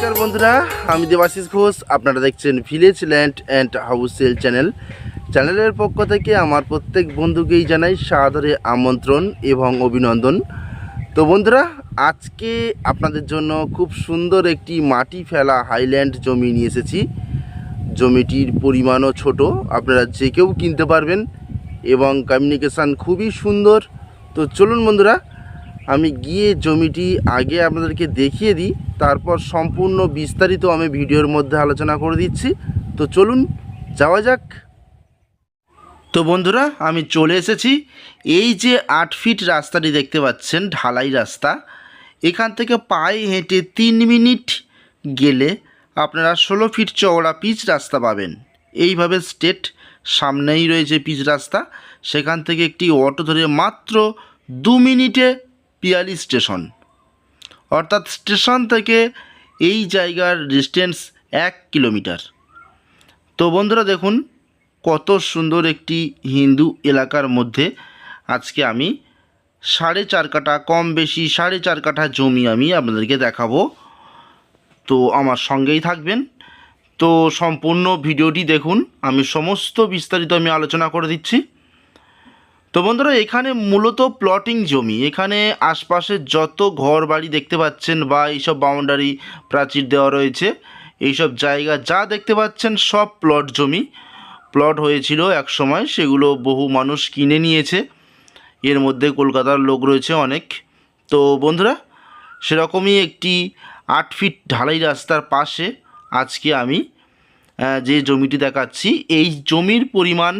বন্ধুরা, আমি দেবাশিস ঘোষ, আপনারা দেখছেন village land and house sale channel চ্যানেলের পক্ষ থেকে আমার প্রত্যেক বন্ধুকেই জানাই সাদরে আমন্ত্রণ এবং অভিনন্দন। তো বন্ধুরা, আজকে আপনাদের জন্য খুব সুন্দর একটি মাটি ফেলা হাইল্যান্ড জমি নিয়ে এসেছি। জমিটির পরিমাণও ছোট, আপনারা যে কেউ কিনতে পারবেন এবং কমিউনিকেশান খুবই সুন্দর। তো চলুন বন্ধুরা আমি গিয়ে জমিটি আগে আপনাদেরকে দেখিয়ে দিই, তারপর সম্পূর্ণ বিস্তারিত আমি ভিডিওর মধ্যে আলোচনা করে দিচ্ছি। তো চলুন, যাওয়া যাক। তো বন্ধুরা, আমি চলে এসেছি। এই যে আট ফিট রাস্তাটি দেখতে পাচ্ছেন, ঢালাই রাস্তা, এখান থেকে পায়ে হেঁটে তিন মিনিট গেলে আপনারা ষোলো ফিট চওড়া পিচ রাস্তা পাবেন। এইভাবে স্টেট সামনেই রয়েছে পিচ রাস্তা। সেখান থেকে একটি অটো ধরে মাত্র দু মিনিটে পিয়ালি স্টেশন। অর্থাৎ স্টেশন থেকে এই জায়গার ডিস্টেন্স এক কিলোমিটার। তো বন্ধুরা দেখুন, কত সুন্দর একটি হিন্দু এলাকার মধ্যে আজকে আমি সাড়ে চার কাঠা, কম বেশি সাড়ে চার কাঠা জমি আমি আপনাদেরকে দেখাবো। তো আমার সঙ্গেই থাকবেন। তো সম্পূর্ণ ভিডিওটি দেখুন, আমি সমস্ত বিস্তারিত আমি আলোচনা করে দিচ্ছি। তো বন্ধুরা, এখানে মূলত প্লটিং জমি। এখানে আশপাশে যত ঘর বাড়ি দেখতে পাচ্ছেন বা এইসব বাউন্ডারি প্রাচীর দেওয়া রয়েছে, এইসব জায়গা যা দেখতে পাচ্ছেন সব প্লট জমি। প্লট হয়েছিল এক সময়, সেগুলো বহু মানুষ কিনে নিয়েছে। এর মধ্যে কলকাতার লোক রয়েছে অনেক। তো বন্ধুরা, সেরকমই একটি আট ফিট ঢালাই রাস্তার পাশে আজকে আমি যে জমিটি দেখাচ্ছি, এই জমির পরিমাণ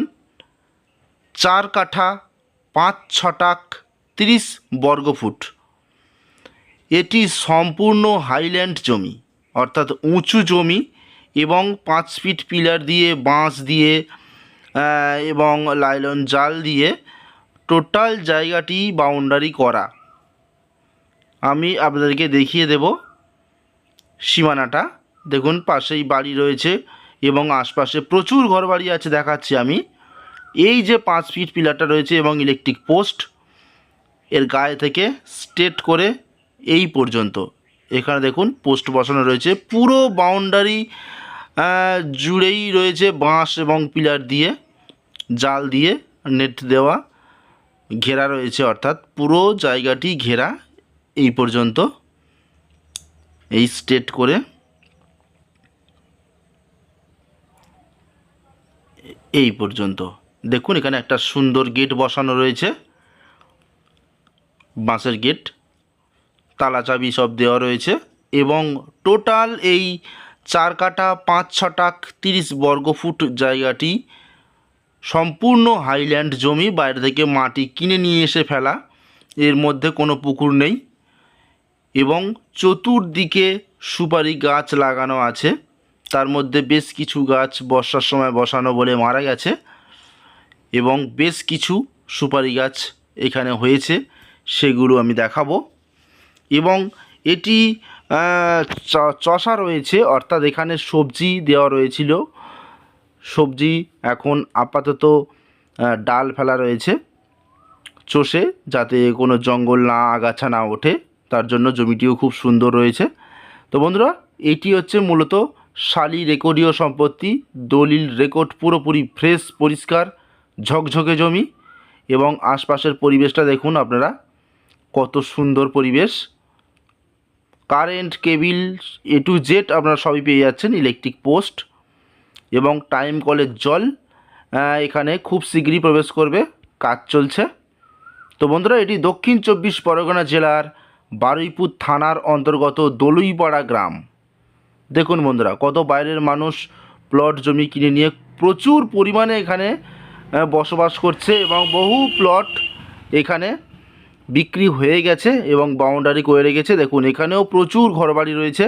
চার কাঠা, পাঁচ ছটাক, তিরিশ বর্গফুট। এটি সম্পূর্ণ হাইল্যান্ড জমি, অর্থাৎ উঁচু জমি এবং পাঁচ ফিট পিলার দিয়ে, বাঁশ দিয়ে এবং লাইলন জাল দিয়ে টোটাল জায়গাটি বাউন্ডারি করা। আমি আপনাদেরকে দেখিয়ে দেব সীমানাটা। দেখুন, পাশেই বাড়ি রয়েছে এবং আশপাশে প্রচুর ঘরবাড়ি আছে, দেখাচ্ছি আমি। এই যে পাঁচ ফিট পিলারটা রয়েছে এবং ইলেকট্রিক পোস্ট এর গায়ে থেকে স্টেট করে এই পর্যন্ত। এখানে দেখুন পোস্ট বসানো রয়েছে। পুরো বাউন্ডারি জুড়েই রয়েছে বাঁশ এবং পিলার দিয়ে, জাল দিয়ে নেট দেওয়া, ঘেরা রয়েছে অর্থাৎ পুরো জায়গাটি ঘেরা এই পর্যন্ত। এই স্টেট করে এই পর্যন্ত। দেখুন, এখানে একটা সুন্দর গেট বসানো রয়েছে। বাঁশের গেট, তালা চাবি সব দেওয়া রয়েছে এবং টোটাল এই চার কাটা পাঁচ ছটাক তিরিশ বর্গফুট জায়গাটি সম্পূর্ণ হাইল্যান্ড জমি, বাইরে থেকে মাটি কিনে নিয়ে এসে ফেলা। এর মধ্যে কোনো পুকুর নেই এবং চতুর্দিকে সুপারি গাছ লাগানো আছে। তার মধ্যে বেশ কিছু গাছ বর্ষার সময় বসানো বলে মারা গেছে। এবং বেশ কিছু সুপারি গাছ এখানে হয়েছে, সেগুলো আমি দেখাবো। এবং এটি চষা রয়েছে, অর্থাৎ এখানে সবজি দেওয়া রয়েছিল। সবজি এখন আপাতত ডাল ফেলা রয়েছে। চষে যাতে কোনো জঙ্গল না আগাছা না ওঠে, তার জন্য জমিটিও খুব সুন্দর রয়েছে। তো বন্ধুরা, এটি হচ্ছে মূলত শালি রেকর্ডীয় সম্পত্তি, দলিল রেকর্ড পুরোপুরি ফ্রেশ, পরিষ্কার। ঝকঝকে জমি এবং আশপাশের পরিবেশটা দেখুন আপনারা। কত সুন্দর পরিবেশ। Current, cable A to Z আপনারা সবই পেয়ে যাচ্ছেন ইলেকট্রিক পোস্ট এবং টাইম কলের জল এখানে খুব শীঘ্রই প্রবেশ করবে, কাজ চলছে। তো বন্ধুরা, এটি দক্ষিণ চব্বিশ পরগনা জেলার বারুইপুর থানার অন্তর্গত দলুইপাড়া গ্রাম। দেখুন বন্ধুরা, কত বাইরের মানুষ প্লট জমি কিনে নিয়ে প্রচুর পরিমাণে এখানে বসবাস করছে এবং বহু প্লট এখানে বিক্রি হয়ে গেছে এবং বাউন্ডারি করে রেখেছে। দেখুন, এখানেও প্রচুর ঘরবাড়ি রয়েছে।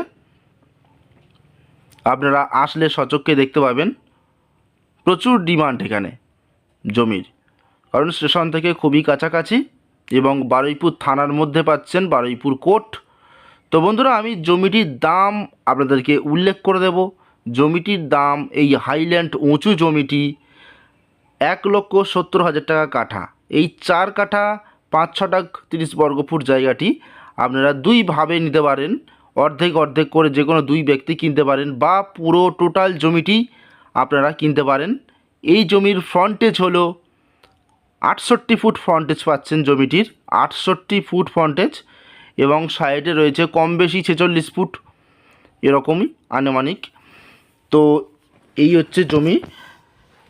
আপনারা আসলে সচক্ষে দেখতে পাবেন, প্রচুর ডিমান্ড এখানে জমির। কারণ স্টেশন থেকে খুবই কাছাকাছি এবং বারুইপুর থানার মধ্যে পাচ্ছেন বারুইপুর কোর্ট। তো বন্ধুরা, আমি জমিটির দাম আপনাদেরকে উল্লেখ করে দেব। জমিটির দাম এই হাইল্যান্ড উঁচু জমিটি এক লক্ষ সত্তর হাজার টাকা কাঠা। এই চার কাঠা, পাঁচ ছটা তিরিশ বর্গফুট জায়গাটি আপনারা দুইভাবে নিতে পারেন। অর্ধেক অর্ধেক করে যে কোনো দুই ব্যক্তি কিনতে পারেন বা পুরো টোটাল জমিটি আপনারা কিনতে পারেন। এই জমির ফ্রন্টেজ হলো আটষট্টি ফুট ফ্রন্টেজ পাচ্ছেন জমিটির, আটষট্টি ফুট ফ্রন্টেজ এবং সাইডে রয়েছে কম বেশি ছেচল্লিশ ফুট। এরকমই আনুমানিক। তো এই হচ্ছে জমি।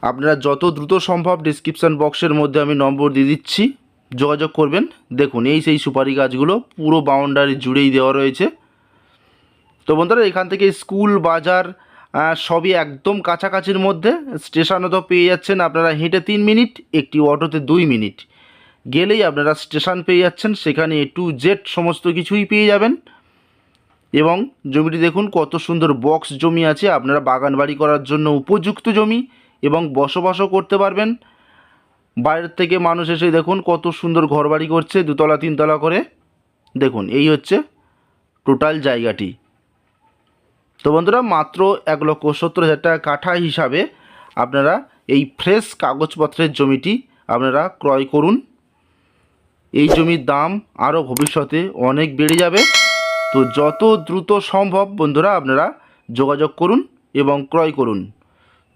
আপনারা যত দ্রুত সম্ভব ডিসক্রিপশান বক্সের মধ্যে আমি নম্বর দিয়ে দিচ্ছি, যোগাযোগ করবেন। দেখুন, এই সেই সুপারি গাছগুলো পুরো বাউন্ডারি জুড়েই দেওয়া রয়েছে। তো বন্ধুরা, এখান থেকে স্কুল বাজার সবই একদম কাছাকাছির মধ্যে। স্টেশনও তো পেয়ে যাচ্ছেন আপনারা হেঁটে তিন মিনিট, একটি অটোতে দুই মিনিট। গেলেই আপনারা স্টেশন পেয়ে যাচ্ছেন, সেখানে এ টু জেড সমস্ত কিছুই পেয়ে যাবেন। এবং জমিটি দেখুন, কত সুন্দর বক্স জমি আছে। আপনারা বাগান বাড়ি করার জন্য উপযুক্ত জমি। এবং বসবাসও করতে পারবেন। বাইরের থেকে মানুষ এসে দেখুন কত সুন্দর ঘরবাড়ি করছে, দুতলা, তিনতলা করে। দেখুন, এই হচ্ছে টোটাল জায়গাটি। তো বন্ধুরা, মাত্র এক লক্ষ সত্তর হাজার টাকা কাঠা হিসাবে আপনারা এই ফ্রেশ কাগজপত্রের জমিটি আপনারা ক্রয় করুন। এই জমির দাম আরও ভবিষ্যতে অনেক বেড়ে যাবে। তো যত দ্রুত সম্ভব বন্ধুরা, আপনারা যোগাযোগ করুন এবং ক্রয় করুন।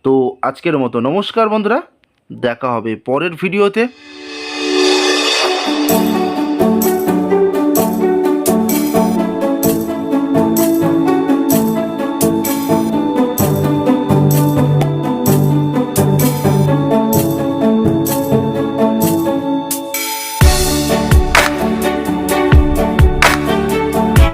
তো আজকের মতো নমস্কার বন্ধুরা দেখা হবে পরের ভিডিওতে।